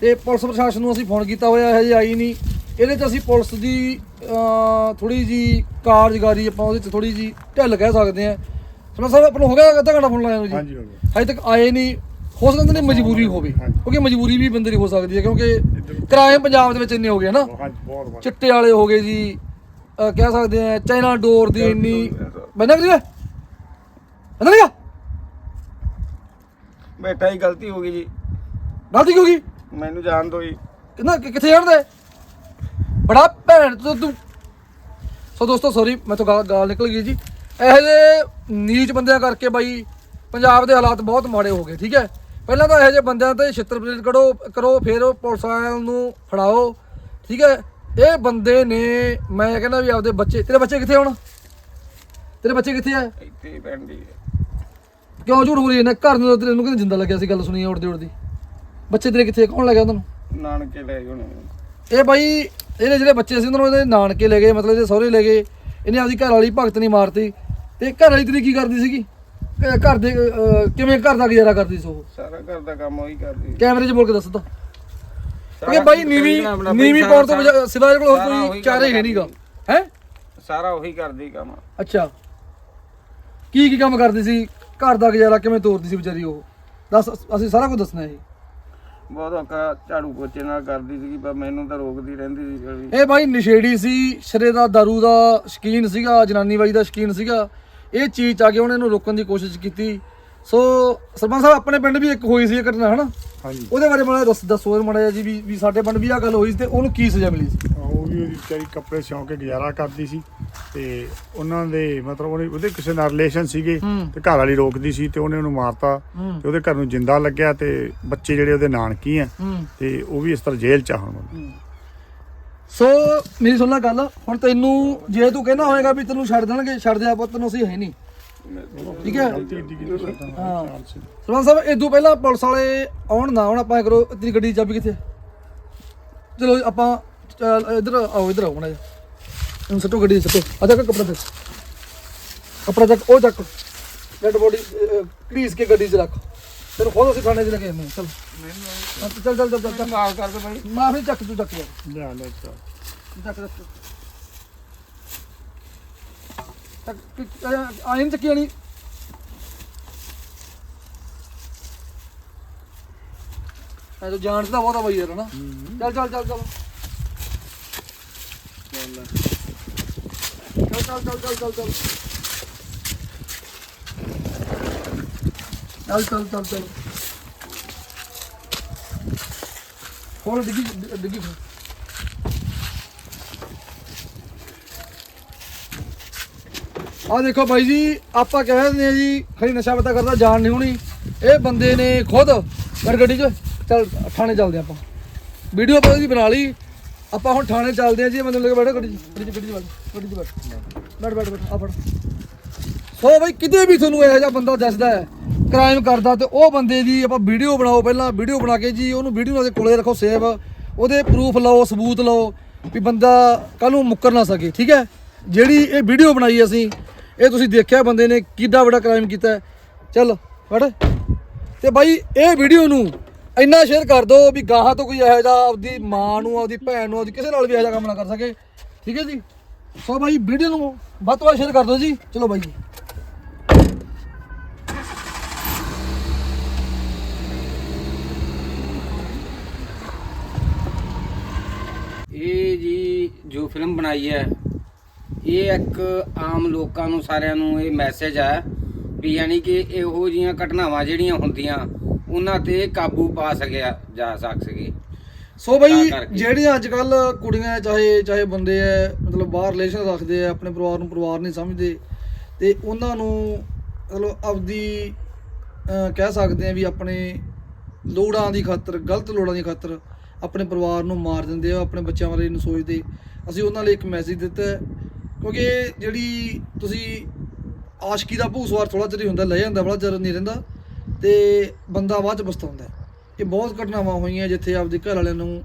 ਤੇ ਪੁਲਿਸ ਪ੍ਰਸ਼ਾਸਨ ਨੂੰ ਅਸੀਂ ਫੋਨ ਕੀਤਾ ਹੋਇਆ, ਹਜੇ ਆਈ ਨਹੀਂ। ਇਹਦੇ 'ਚ ਅਸੀਂ ਪੁਲਿਸ ਦੀ ਥੋੜੀ ਜੀ ਕਾਰਜਕਾਰੀ ਆਪਾਂ ਉਹਦੇ 'ਚ ਥੋੜੀ ਜੀ ਢਿੱਲ ਕਹਿ ਸਕਦੇ ਹਾਂ। ਸਰਪੰਚ ਸਾਹਿਬ ਆਪਾਂ ਨੂੰ ਹੋ ਗਿਆ ਅੱਧਾ ਘੰਟਾ ਫੋਨ ਲਾਇਆ ਨੂੰ ਜੀ? ਹਾਂਜੀ ਹੋ ਗਿਆ। ਹਜੇ ਤੱਕ ਆਏ ਨਹੀਂ। ਹੋ ਸਕਦਾ ਨੇ ਮਜਬੂਰੀ ਹੋਵੇ। ਕਿਉਂਕਿ ਮਜਬੂਰੀ ਵੀ ਬੰਦੇ ਦੀ ਹੋ ਸਕਦੀ ਹੈ ਕਿਉਂਕਿ ਕਿਰਾਏ ਪੰਜਾਬ ਦੇ ਵਿੱਚ ਇੰਨੇ ਹੋ ਗਏ ਨਾ ਹਾਂਜੀ ਬਹੁਤ ਬਹੁਤ ਚਿੱਟੇ ਵਾਲੇ ਹੋ ਗਏ ਜੀ ਕਹਿ ਸਕਦੇ ਆ ਚਾਈਨਾ ਡੋਰ ਦੀ ਇੰਨੀ ਬੰਦਾ ਕਰੀਏ ਬੰਦਾ ਨਹੀਂ ਬੇਟਾ ਹੀ ਗਲਤੀ ਹੋ ਗਈ ਜੀ। ਗਲਤੀ ਕਿਉਂ ਗਈ? ਮੈਨੂੰ ਜਾਣ ਦਿਓ ਜੀ। ਕਿੰਨਾ ਕਿੱਥੇ ਜਾਣਦਾ ਹੈ? ਬੜਾ ਭੈਣ ਤੂੰ ਤੂੰ। ਸੋ ਦੋਸਤੋ ਸੌਰੀ ਮੈਂ ਤੋਂ ਗਾਲ ਨਿਕਲ ਗਈ ਜੀ। ਇਹੋ ਜਿਹੇ ਨੀਚ ਬੰਦਿਆਂ ਕਰਕੇ ਬਾਈ ਪੰਜਾਬ ਦੇ ਹਾਲਾਤ ਬਹੁਤ ਮਾੜੇ ਹੋ ਗਏ ਠੀਕ ਹੈ? ਪਹਿਲਾਂ ਤਾਂ ਇਹੋ ਜਿਹੇ ਬੰਦਿਆਂ ਤੇ ਛਿੱਤਰ ਕਰੋ ਕਰੋ ਫਿਰ ਉਹ ਪੁਲਿਸ ਵਾਲਿਆਂ ਨੂੰ ਫੜਾਓ ਠੀਕ ਹੈ? ਇਹ ਬੰਦੇ ਨੇ ਮੈਂ ਕਹਿੰਦਾ ਵੀ ਆਪਦੇ ਬੱਚੇ ਤੇਰੇ ਬੱਚੇ ਕਿੱਥੇ ਹੁਣ? ਤੇਰੇ ਬੱਚੇ ਕਿੱਥੇ ਆ? ਇੱਥੇ ਪੈਂਦੀ ਕਿਉਂ ਝੂਠ ਬੋਲੀ ਇਹਨੇ ਘਰ ਨੂੰ ਤੇਰੇ ਨੂੰ ਕਹਿੰਦੇ ਜਿੰਦਾ ਲੱਗਿਆ ਸੀ ਗੱਲ ਸੁਣੀ ਉੜਦੀ ਉੜਦੀ ਬੱਚੇ ਤੇਰੇ ਕਿੱਥੇ? ਕੌਣ ਲੈ ਗਿਆ ਉਹਨਾਂ ਨੂੰ? ਨਾਨਕੇ ਲੈ ਗਏ ਇਹ ਬਾਈ ਇਹਦੇ ਜਿਹੜੇ ਬੱਚੇ ਸੀ ਉਹਨਾਂ ਨੂੰ ਇਹਦੇ ਨਾਨਕੇ ਲੈ ਗਏ ਮਤਲਬ ਇਹਦੇ ਸਹੁਰੇ ਲੈ ਗਏ। ਇਹਨੇ ਆਪਦੀ ਘਰ ਵਾਲੀ ਭਗਤ ਨਹੀਂ ਮਾਰਤੀ। ਤੇ ਘਰ ਵਾਲੀ ਤੇਰੀ ਕੀ ਕਰਦੀ ਸੀਗੀ? ਘਰ ਦੇ ਕਿਵੇਂ ਘਰ ਦਾ ਗੁਜ਼ਾਰਾ ਕਰਦੀ ਸੀ ਉਹ? ਸਾਰਾ ਘਰ ਦਾ ਕੰਮ ਉਹੀ ਕਰਦੀ ਕੈਮਰੇ 'ਚ ਬੋਲ ਕੇ ਦੱਸ ਤਾ। ਕਿ ਬਾਈ ਨੀਵੀਂ ਨੀਵੀਂ ਪਾਉਣ ਤੋਂ ਸਿਵਾਏ ਕੋਲ ਹੋਰ ਕੋਈ ਚਾਰੇ ਹੈ ਨਹੀਂਗਾ ਹੈ? ਸਾਰਾ ਉਹੀ ਕਰਦੀ ਕੰਮ। ਅੱਛਾ। ਕੀ ਕੀ ਕੰਮ ਕਰਦੀ ਸੀ? ਘਰ ਦਾ ਗੁਜ਼ਾਰਾ ਕਿਵੇਂ ਤੋਰਦੀ ਸੀ ਵਿਚਾਰੀ ਉਹ? ਦੱਸ ਅਸੀਂ ਸਾਰਾ ਕੁਝ ਦੱਸਣਾ ਹੈ। ਬਹੁਤ ਔਖਾ ਝਾੜੂ ਪੋਚੇ ਨਾਲ ਕਰਦੀ ਸੀਗੀ ਪਰ ਮੈਨੂੰ ਤਾਂ ਰੋਕਦੀ ਰਹਿੰਦੀ ਸੀ ਵੀ। ਇਹ ਬਾਈ ਨਸ਼ੇੜੀ ਸੀ ਸ਼ਰੇ ਦਾ ਦਾਰੂ ਦਾ ਸ਼ਕੀਨ ਸੀਗਾ ਜਨਾਨੀ ਬਾਈ ਦਾ ਸ਼ਕੀਨ ਸੀਗਾ। ਇਹ ਚੀਜ਼ 'ਚ ਆ ਕੇ ਉਹਨੇ ਇਹਨੂੰ ਰੋਕਣ ਦੀ ਕੋਸ਼ਿਸ਼ ਕੀਤੀ। ਸੋ ਸਰਪੰਚ ਸਾਹਿਬ ਆਪਣੇ ਪਿੰਡ ਵੀ ਇੱਕ ਹੋਈ ਸੀ ਇਹ ਘਟਨਾ ਹਨਾ? ਹਾਂਜੀ। ਉਹਦੇ ਬਾਰੇ ਮਾੜਾ ਦੱਸ ਦੱਸੋ ਮਾੜਾ ਜੀ ਵੀ ਵੀ ਸਾਡੇ ਪਿੰਡ ਵੀ ਆ ਗੱਲ ਹੋਈ ਸੀ ਤੇ ਉਹਨੂੰ ਕੀ ਸਜ਼ਾ ਮਿਲੀ ਸੀ? ਵੀ ਉਹਦੀ ਵਿਚਾਰੀ ਕੱਪੜੇ ਸਿਉਂ ਕੇ ਗੁਜ਼ਾਰਾ ਕਰਦੀ ਸੀ ਤੇ ਉਹਨਾਂ ਦੇ ਮਤਲਬ ਉਹਨੇ ਉਹਦੇ ਕਿਸੇ ਨਾਲ ਰਿਲੇਸ਼ਨ ਸੀਗੇ। ਤੇ ਘਰ ਵਾਲੀ ਰੋਕਦੀ ਸੀ ਤੇ ਉਹਨੇ ਉਹਨੂੰ ਮਾਰਤਾ ਤੇ ਉਹਦੇ ਘਰ ਨੂੰ ਜਿੰਦਾ ਲੱਗਿਆ ਤੇ ਬੱਚੇ ਜਿਹੜੇ ਉਹਦੇ ਨਾਨਕੀ ਆ ਤੇ ਉਹ ਵੀ ਇਸ ਤਰ੍ਹਾਂ ਜੇਲ੍ਹ ਚ ਆ ਹੁਣ। ਸੋ ਮੇਰੀ ਸੁਣ ਲੈ ਗੱਲ ਹੁਣ ਤੈਨੂੰ ਜੇ ਤੂੰ ਕਹਿਣਾ ਹੋਏਗਾ ਵੀ ਤੈਨੂੰ ਛੱਡ ਦੇਣਗੇ ਛੱਡ ਦਿਆ ਪੁੱਤ ਤੈਨੂੰ ਅਸੀਂ ਹੈ ਨਹੀਂ। ਠੀਕ ਹੈ। ਹਾਂ। ਸਰਪੰਚ ਸਾਹਿਬ ਇਦੋਂ ਪਹਿਲਾਂ ਪੁਲਿਸ ਵਾਲੇ ਆਉਣ ਨਾ ਆਉਣ ਆਪਾਂ ਕਰੋ ਤੇਰੀ ਗੱਡੀ ਚਾਬੀ ਕਿੱਥੇ? ਚਲੋ ਆਪਾਂ ਇੱਧਰ ਆਓ ਇੱਧਰ ਆਓ ਮਣਾ ਹੁਣ ਸੱਟੋ ਗੱਡੀ ਸੱਟੋ। ਆ ਚੱਕ ਕੱਪੜਾ ਚੱਕ ਕੱਪੜਾ ਚੱਕ ਉਹ ਚੱਕ। ਡੈਡ ਬੋਡੀ ਪਲੀਜ਼ ਕੇ ਗੱਡੀ 'ਚ ਰੱਖ। ਤੈਨੂੰ ਖੁਦ ਅਸੀਂ ਥਾਣੇ 'ਚ ਲੈ ਕੇ ਆਉਂਦੇ ਚੱਲ। ਚੱਲ ਚੱਲ ਚੱਲ ਚੱਲ ਮਾਫ ਕਰ ਦੇ ਬਾਈ। ਮਾਫੀ ਚੱਕ ਤੂੰ ਚੱਕ ਲਿਆ ਲੈ ਚਾ ਚੱਕ ਚੱਕ ਆਇਨ ਚੱਕੀ ਆਣੀ ਐ ਤਾਂ ਜਾਣ ਦਾ ਬਹੁਤਾ ਬਈ ਯਾਰ ਨਾ? ਚੱਲ ਚੱਲ ਚੱਲ ਚੱਲ। valla. Kalk kalk kalk kalk kalk kalk. Kalk ਆ ਦੇਖੋ ਭਾਈ ਜੀ, ਆਪਾਂ ਕਹਿ ਦਿੰਦੇ ਆ ਜੀ, ਖਰੀ ਨਸ਼ਾ ਪਤਾ ਕਰਦਾ ਜਾਣ ਨਹੀਂ ਹੋਣੀ ਇਹ ਬੰਦੇ ਨੇ ਖੁਦ ਗੜਗੜੀ ਚ, ਚਲ, ਥਾਣੇ ਚੱਲਦੇ ਆਪਾਂ ਵੀਡੀਓ ਆਪਾਂ ਉਹਦੀ ਬਣਾ ਲਈ ਆਪਾਂ ਹੁਣ ਥਾਣੇ ਚੱਲਦੇ ਆ ਜੀ ਇਹ ਬੰਦੇ ਨੂੰ ਬੈਠੋ, ਗੱਡੀ 'ਚ ਗੱਡੀ 'ਚ ਗੱਡੀ 'ਚ ਬੈਠ, ਗੱਡੀ 'ਚ ਬੈਠ। ਬੈਠ ਬੈਠ ਬੈਠ, ਆ ਫੜ। ਸੋ ਬਈ, ਕਿਤੇ ਵੀ ਤੁਹਾਨੂੰ ਇਹੋ ਜਿਹਾ ਬੰਦਾ ਦੱਸਦਾ ਹੈ ਕ੍ਰਾਈਮ ਕਰਦਾ, ਤੇ ਉਹ ਬੰਦੇ ਦੀ ਆਪਾਂ ਵੀਡੀਓ ਬਣਾਓ ਪਹਿਲਾਂ ਵੀਡੀਓ ਬਣਾ ਕੇ ਜੀ, ਉਹਨੂੰ ਵੀਡੀਓ ਉਹਦੇ ਕੋਲੇ ਰੱਖੋ ਸੇਵ ਉਹਦੇ ਪ੍ਰੂਫ ਲਓ, ਸਬੂਤ ਲਓ, ਵੀ ਬੰਦਾ ਕੱਲ ਨੂੰ ਮੁੱਕਰ ਨਾ ਸਕੇ, ਠੀਕ ਹੈ? ਜਿਹੜੀ ਇਹ ਵੀਡੀਓ ਬਣਾਈ ਅਸੀਂ, ਇਹ ਤੁਸੀਂ ਦੇਖਿਆ ਬੰਦੇ ਨੇ ਕਿੱਡਾ ਵੱਡਾ ਕ੍ਰਾਈਮ ਕੀਤਾ ਹੈ। ਚੱਲ ਫੜ ਤੇ ਬਾਈ, ਇਹ ਵੀਡੀਓ ਨੂੰ ਇੰਨਾ ਸ਼ੇਅਰ ਕਰ ਦਿਓ ਵੀ ਗਾਹਾਂ ਤੋਂ ਕੋਈ ਇਹੋ ਜਿਹਾ ਆਪਦੀ ਮਾਂ ਨੂੰ, ਆਪਦੀ ਭੈਣ ਨੂੰ, ਆਪਦੀ ਕਿਸੇ ਨਾਲ ਵੀ ਇਹੋ ਜਿਹਾ ਕੰਮ ਨਾ ਕਰ ਸਕੇ। ਠੀਕ ਹੈ ਜੀ? ਸੋ ਬਾਈ ਵੀਡੀਓ ਨੂੰ ਵੱਧ ਤੋਂ ਵੱਧ ਸ਼ੇਅਰ ਕਰ ਦਿਓ ਜੀ। ਚਲੋ ਬਾਈ ਜੀ। ਇਹ ਜੀ ਜੋ ਫਿਲਮ ਬਣਾਈ ਹੈ, ਇਹ ਇੱਕ ਆਮ ਲੋਕਾਂ ਨੂੰ ਸਾਰਿਆਂ ਨੂੰ ਇਹ ਮੈਸੇਜ ਹੈ ਵੀ ਯਾਨੀ ਕਿ ਇਹੋ ਜੀਆਂ ਘਟਨਾਵਾਂ ਜਿਹੜੀਆਂ ਹੁੰਦੀਆਂ ਉਹਨਾਂ ਤੇ ਕਾਬੂ ਪਾ ਸਕਿਆ ਜਾ ਸਕ ਸਕੇ। ਸੋ ਬਈ। ਜਿਹੜੀਆਂ ਅੱਜ ਕੱਲ ਕੁੜੀਆਂ ਚਾਹੇ ਚਾਹੇ ਬੰਦੇ ਐ ਮਤਲਬ ਬਾਹਰ ਰਿਲੇਸ਼ਨ ਰੱਖਦੇ ਆ ਆਪਣੇ ਪਰਿਵਾਰ ਨੂੰ ਪਰਿਵਾਰ ਨਹੀਂ ਸਮਝਦੇ ਤੇ ਉਹਨਾਂ ਨੂੰ ਮਤਲਬ ਆਪਦੀ ਕਹਿ ਸਕਦੇ ਆ ਵੀ ਆਪਣੇ ਲੋੜਾਂ ਦੀ ਖਾਤਰ ਗਲਤ ਲੋੜਾਂ ਦੀ ਖਾਤਰ ਆਪਣੇ ਪਰਿਵਾਰ ਨੂੰ ਮਾਰ ਦਿੰਦੇ ਆ ਆਪਣੇ ਬੱਚਿਆਂ ਬਾਰੇ ਨਹੀਂ ਸੋਚਦੇ। ਅਸੀਂ ਉਹਨਾਂ ਲਈ ਇੱਕ ਮੈਸੇਜ ਦਿੱਤਾ ਕਿਉਂਕਿ ਜਿਹੜੀ ਤੁਸੀਂ ਆਸ਼ਕੀ ਦਾ ਭੂਸਵਾਰ ਥੋੜਾ ਚਿਰ ਹੀ ਹੁੰਦਾ ਲੈ ਜਾਂਦਾ ਬੜਾ ਚਿਰ ਨਹੀਂ ਰਹਿੰਦਾ। ਤੇ ਬੰਦਾ ਬਾਅਦ ਚ ਪਛਤਾਉਂਦਾ ਹੈ। ਇਹ ਬਹੁਤ ਘਟਨਾਵਾਂ ਹੋਈਆਂ ਜਿੱਥੇ ਆਪਦੇ ਘਰ ਵਾਲਿਆਂ ਨੂੰ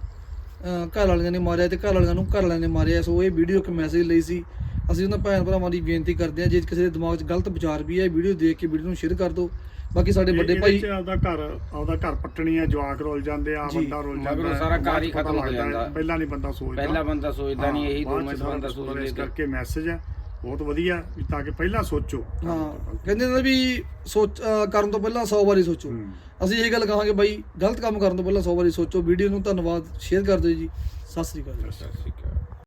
ਘਰ ਵਾਲਿਆਂ ਨੇ ਮਾਰਿਆ ਤੇ ਘਰ ਵਾਲਿਆਂ ਨੂੰ ਘਰ ਵਾਲਿਆਂ ਨੇ ਮਾਰਿਆ ਸੋ ਇਹ ਵੀਡੀਓ ਇੱਕ ਮੈਸੇਜ ਲਈ ਸੀ ਅਸੀਂ ਉਹਨਾਂ ਭੈਣ ਭਰਾਵਾਂ ਦੀ ਬੇਨਤੀ ਕਰਦੇ ਹਾਂ ਜੇ ਕਿਸੇ ਦੇ ਦਿਮਾਗ 'ਚ ਗਲਤ ਵਿਚਾਰ ਵੀ ਹੈ ਵੀਡੀਓ ਦੇਖ ਕੇ ਵੀਡੀਓ ਨੂੰ ਸ਼ੇਅਰ ਕਰ ਦਿਓ ਬਾਕੀ ਸਾਡੇ ਵੱਡੇ ਭਾਈ ਆਪਦਾ ਘਰ ਆਪਦਾ ਘਰ ਪੱਟਣੀ ਆ ਜਵਾਕ ਰੋਲ ਜਾਂਦੇ ਆ। ਬੰਦਾ ਰੋਲ ਜਾਂਦਾ ਮਗਰੋਂ ਹੈ, ਸਾਰਾ ਘਰ ਹੀ ਖਤਮ ਹੋ ਹੈ, ਜਾਂਦਾ। ਪਹਿਲਾਂ ਨਹੀਂ ਬੰਦਾ ਸੋਚਦਾ ਪਹਿਲਾ ਬੰਦਾ ਸੋਚਦਾ ਨਹੀਂ ਇਹੀ ਦੋ ਮਿੰਟ ਬੰਦਾ ਸੋਚਦੇ ਇਸ ਕਰਕੇ ਮੈਸੇਜ ਹੈ ਬਹੁਤ ਵਧੀਆ ਵੀ ਤਾਂ ਕਿ ਪਹਿਲਾਂ ਸੋਚੋ। ਹਾਂ ਕਹਿੰਦੇ ਨੇ ਵੀ ਸੋਚ ਅਹ ਕਰਨ ਤੋਂ ਪਹਿਲਾਂ 100 ਵਾਰੀ ਸੋਚੋ। ਹੂੰ। ਅਸੀਂ ਇਹ ਗੱਲ ਕਹਾਂਗੇ ਬਾਈ ਗਲਤ ਕੰਮ ਕਰਨ ਤੋਂ ਪਹਿਲਾਂ 100 ਵਾਰੀ ਸੋਚੋ। ਵੀਡੀਓ ਨੂੰ ਧੰਨਵਾਦ ਸ਼ੇਅਰ ਕਰ ਦਿਓ ਜੀ। ਸਤਿ ਸ੍ਰੀ ਅਕਾਲ। ਸਤਿ ਸ਼੍ਰੀ ਅਕਾਲ।